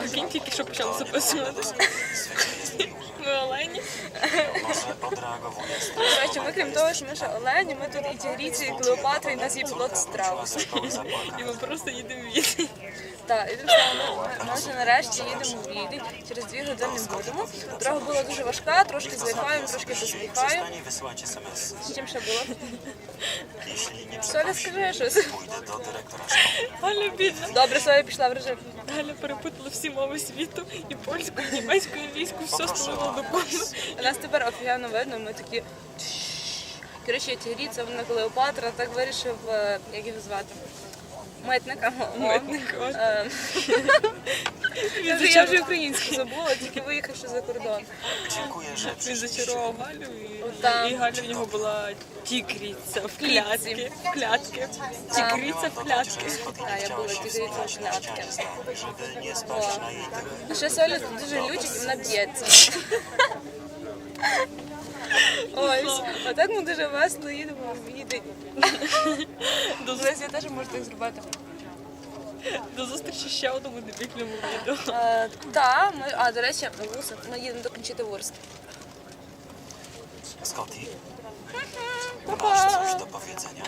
Прикинь, тільки що почали записувати. Ми олені. До речі, ми крім того, що ми ще олені, ми тут і тігріці, і Клеопатри, і нас є плод страус. І ми просто їдемо від. Так, і ми, вже нарешті їдемо в Відень, через дві години будемо. Дорога була дуже важка, трошки з трошки. З чим ще було? Соля, скажи щось. Галя бідна. Добре, Соля пішла в режим. Галя перепутала всі мови світу. І польську, і німецьку, і англійську, все стало до кому. У нас тепер офігенно видно, ми такі. Коротше, тігріця, вона Клеопатра, так вирішив, е, як його звати. Митник, ага. о. Митник, от. Е, Я вже, українську забула, тільки виїхавши за кордон. Він зачарував Галю і, Галя в нього була тігриця в клятки. В клятки. Тігриця в клятки. Так, я була тігріця в клятки. Ще Соля дуже лючить, вона б'ється. А так ми дуже весело їдемо в Відень. До, зу- Зараз я теж можу так зробити. до зустрічі ще в одному дебільному відео. Е, Так, ми, а до речі, Вуса, ми їдемо до Кончити Вурст. Scotty, Па-па! masz coś do powiedzenia?